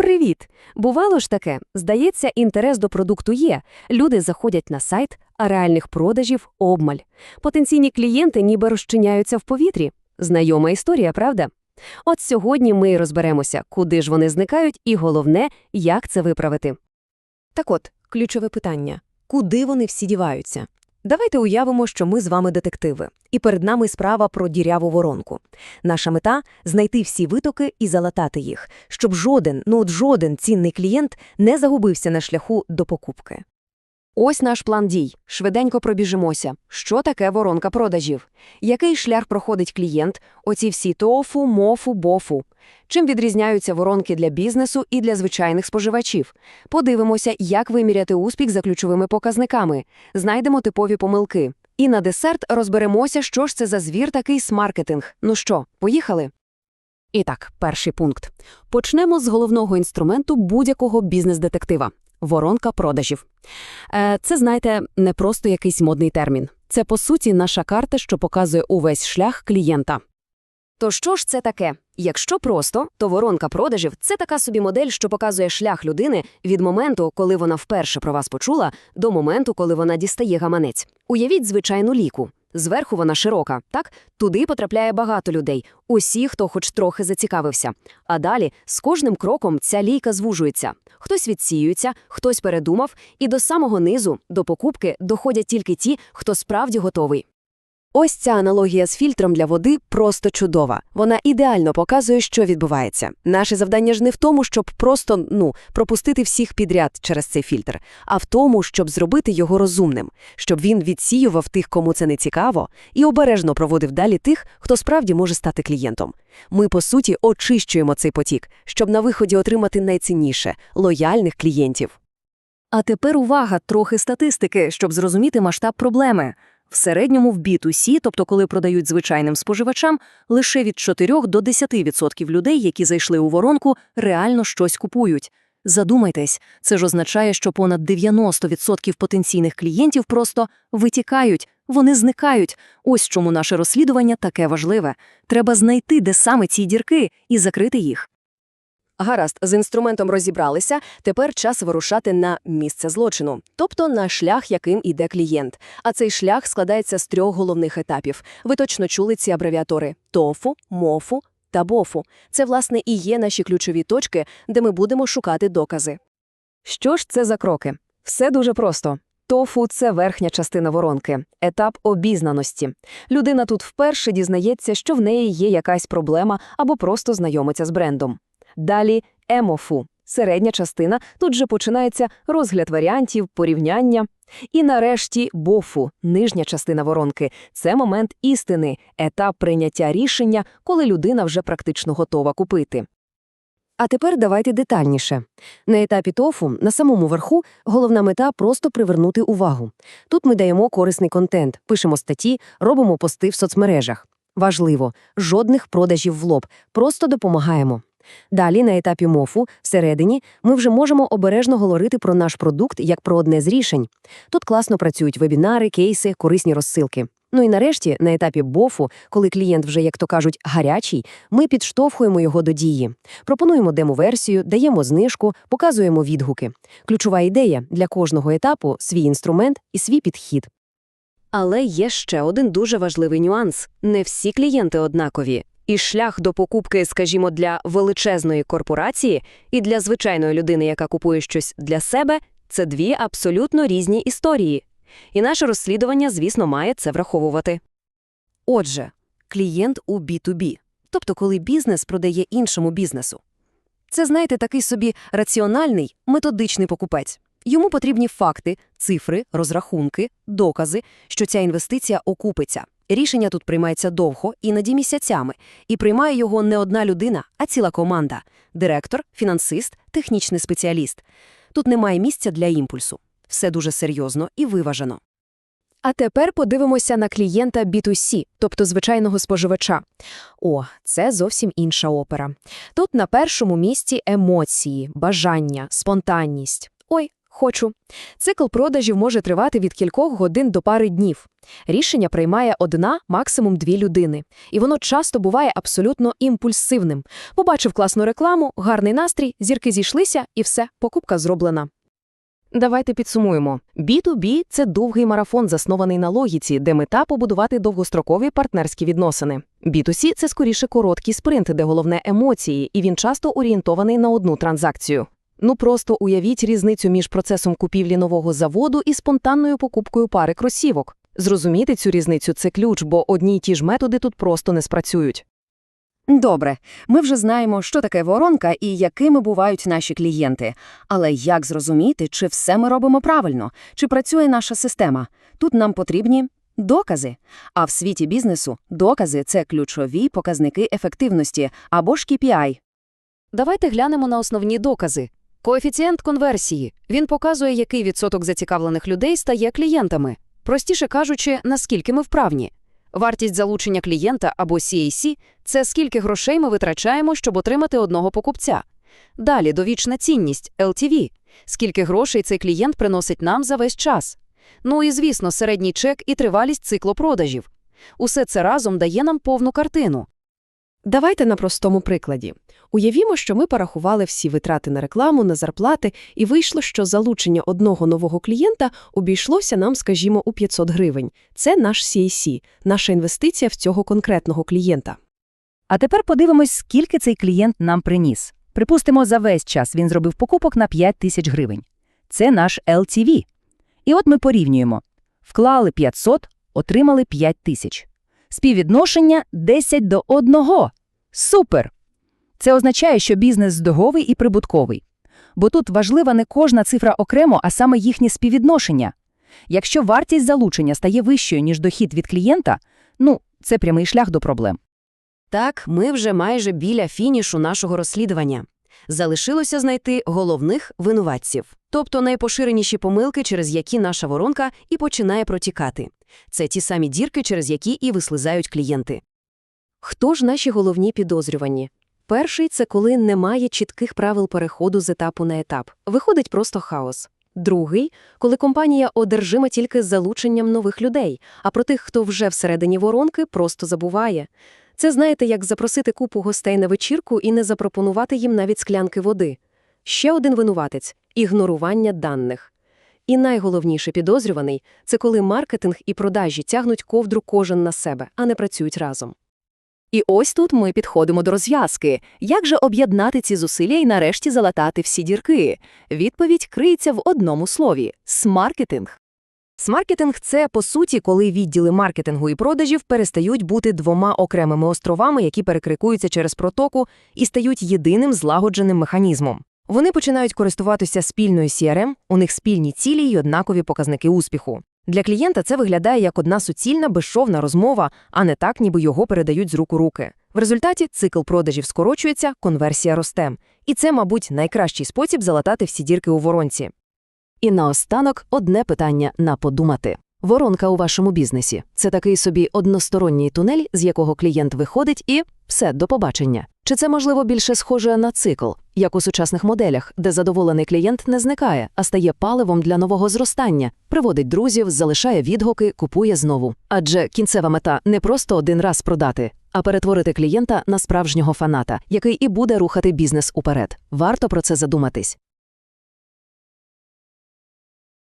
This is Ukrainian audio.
Привіт! Бувало ж таке. Здається, інтерес до продукту є. Люди заходять на сайт, а реальних продажів обмаль. Потенційні клієнти ніби розчиняються в повітрі. Знайома історія, правда? От сьогодні ми розберемося, куди ж вони зникають, і головне, як це виправити. Так от, ключове питання – куди вони всі діваються? Давайте уявимо, що ми з вами детективи, і перед нами справа про діряву воронку. Наша мета – знайти всі витоки і залатати їх, щоб жоден, ну от жоден цінний клієнт не загубився на шляху до покупки. Ось наш план дій. Швиденько пробіжимося. Що таке воронка продажів? Який шлях проходить клієнт? Оці всі тофу, мофу, бофу. Чим відрізняються воронки для бізнесу і для звичайних споживачів? Подивимося, як виміряти успіх за ключовими показниками. Знайдемо типові помилки. І на десерт розберемося, що ж це за звір такий смаркетинг. Ну що, поїхали? І так, перший пункт. Почнемо з головного інструменту будь-якого бізнес-детектива – воронка продажів. Е, Це, знаєте, не просто якийсь модний термін. Це, по суті, наша карта, що показує увесь шлях клієнта. То що ж це таке? Якщо просто, то воронка продажів – це така собі модель, що показує шлях людини від моменту, коли вона вперше про вас почула, до моменту, коли вона дістає гаманець. Уявіть звичайну ліку. Зверху вона широка, так? Туди потрапляє багато людей, усі, хто хоч трохи зацікавився. А далі з кожним кроком ця лійка звужується. Хтось відсіюється, хтось передумав, і до самого низу, до покупки, доходять тільки ті, хто справді готовий. Ось ця аналогія з фільтром для води просто чудова. Вона ідеально показує, що відбувається. Наше завдання ж не в тому, щоб просто ну, пропустити всіх підряд через цей фільтр, а в тому, щоб зробити його розумним, щоб він відсіював тих, кому це не цікаво, і обережно проводив далі тих, хто справді може стати клієнтом. Ми, по суті, очищуємо цей потік, щоб на виході отримати найцінніше лояльних клієнтів. А тепер увага, трохи статистики, щоб зрозуміти масштаб проблеми. В середньому в B2C, тобто коли продають звичайним споживачам, лише від 4 до 10% людей, які зайшли у воронку, реально щось купують. Задумайтесь, це ж означає, що понад 90% потенційних клієнтів просто витікають, вони зникають. Ось чому наше розслідування таке важливе. Треба знайти, де саме ці дірки, і закрити їх. Гаразд, з інструментом розібралися, тепер час вирушати на місце злочину, тобто на шлях, яким іде клієнт. А цей шлях складається з трьох головних етапів. Ви точно чули ці абревіатури ТОФУ, МОФУ та БОФУ. Це, власне, і є наші ключові точки, де ми будемо шукати докази. Що ж це за кроки? Все дуже просто. ТОФУ – це верхня частина воронки, етап обізнаності. Людина тут вперше дізнається, що в неї є якась проблема або просто знайомиться з брендом. Далі емофу – середня частина, тут же починається розгляд варіантів, порівняння. І нарешті бофу – нижня частина воронки. Це момент істини, етап прийняття рішення, коли людина вже практично готова купити. А тепер давайте детальніше. На етапі ТОФУ, на самому верху, головна мета – просто привернути увагу. Тут ми даємо корисний контент, пишемо статті, робимо пости в соцмережах. Важливо – жодних продажів в лоб, просто допомагаємо. Далі, на етапі МОФу, всередині, ми вже можемо обережно говорити про наш продукт як про одне з рішень. Тут класно працюють вебінари, кейси, корисні розсилки. Ну і нарешті, на етапі БОФу, коли клієнт вже, як то кажуть, гарячий, ми підштовхуємо його до дії. Пропонуємо демо-версію, даємо знижку, показуємо відгуки. Ключова ідея для кожного етапу свій інструмент і свій підхід. Але є ще один дуже важливий нюанс: не всі клієнти однакові. І шлях до покупки, скажімо, для величезної корпорації і для звичайної людини, яка купує щось для себе, це дві абсолютно різні історії. І наше розслідування, звісно, має це враховувати. Отже, клієнт у B2B, тобто коли бізнес продає іншому бізнесу. Це, знаєте, такий собі раціональний, методичний покупець. Йому потрібні факти, цифри, розрахунки, докази, що ця інвестиція окупиться. Рішення тут приймається довго, іноді місяцями, і приймає його не одна людина, а ціла команда – директор, фінансист, технічний спеціаліст. Тут немає місця для імпульсу. Все дуже серйозно і виважено. А тепер подивимося на клієнта B2C, тобто звичайного споживача. О, це зовсім інша опера. Тут на першому місці емоції, бажання, спонтанність. Ой, Хочу. Цикл продажів може тривати від кількох годин до пари днів. Рішення приймає одна, максимум дві людини. І воно часто буває абсолютно імпульсивним. Побачив класну рекламу, гарний настрій, зірки зійшлися і все, покупка зроблена. Давайте підсумуємо. B2B – це довгий марафон, заснований на логіці, де мета – побудувати довгострокові партнерські відносини. B2C – це скоріше короткий спринт, де головне емоції, і він часто орієнтований на одну транзакцію. Ну просто уявіть різницю між процесом купівлі нового заводу і спонтанною покупкою пари кросівок. Зрозуміти цю різницю – це ключ, бо одні й ті ж методи тут просто не спрацюють. Добре, ми вже знаємо, що таке воронка і якими бувають наші клієнти. Але як зрозуміти, чи все ми робимо правильно, чи працює наша система? Тут нам потрібні докази. А в світі бізнесу докази – це ключові показники ефективності або ж KPI. Давайте глянемо на основні докази. Коефіцієнт конверсії. Він показує, який відсоток зацікавлених людей стає клієнтами. Простіше кажучи, наскільки ми вправні. Вартість залучення клієнта або CAC – це скільки грошей ми витрачаємо, щоб отримати одного покупця. Далі довічна цінність – LTV – скільки грошей цей клієнт приносить нам за весь час. Ну і, звісно, середній чек і тривалість циклу продажів. Усе це разом дає нам повну картину. Давайте на простому прикладі. Уявімо, що ми порахували всі витрати на рекламу, на зарплати, і вийшло, що залучення одного нового клієнта обійшлося нам, скажімо, у 500 гривень. Це наш CAC, наша інвестиція в цього конкретного клієнта. А тепер подивимось, скільки цей клієнт нам приніс. Припустимо, за весь час він зробив покупок на 5 тисяч гривень. Це наш LTV. І от ми порівнюємо. Вклали 500, отримали 5 тисяч. Співвідношення 10 до 1. Супер! Це означає, що бізнес здоговий і прибутковий. Бо тут важлива не кожна цифра окремо, а саме їхнє співвідношення. Якщо вартість залучення стає вищою, ніж дохід від клієнта, ну, це прямий шлях до проблем. Так, ми вже майже біля фінішу нашого розслідування. Залишилося знайти головних винуватців, тобто найпоширеніші помилки, через які наша воронка і починає протікати. Це ті самі дірки, через які і вислизають клієнти. Хто ж наші головні підозрювані? Перший – це коли немає чітких правил переходу з етапу на етап. Виходить просто хаос. Другий – коли компанія одержима тільки залученням нових людей, а про тих, хто вже всередині воронки, просто забуває. Це, знаєте, як запросити купу гостей на вечірку і не запропонувати їм навіть склянки води. Ще один винуватець – ігнорування даних. І найголовніше підозрюваний – це коли маркетинг і продажі тягнуть ковдру кожен на себе, а не працюють разом. І ось тут ми підходимо до розв'язки. Як же об'єднати ці зусилля і нарешті залатати всі дірки? Відповідь криється в одному слові – смаркетинг. Смаркетинг – це, по суті, коли відділи маркетингу і продажів перестають бути двома окремими островами, які перекрикуються через протоку і стають єдиним злагодженим механізмом. Вони починають користуватися спільною CRM, у них спільні цілі й однакові показники успіху. Для клієнта це виглядає як одна суцільна безшовна розмова, а не так, ніби його передають з рук у руки. В результаті цикл продажів скорочується, конверсія росте. І це, мабуть, найкращий спосіб залатати всі дірки у воронці. І наостанок одне питання на подумати. Воронка у вашому бізнесі – це такий собі односторонній тунель, з якого клієнт виходить і все, до побачення. Чи це, можливо, більше схоже на цикл, як у сучасних моделях, де задоволений клієнт не зникає, а стає паливом для нового зростання, приводить друзів, залишає відгуки, купує знову. Адже кінцева мета не просто один раз продати, а перетворити клієнта на справжнього фаната, який і буде рухати бізнес уперед. Варто про це задуматись.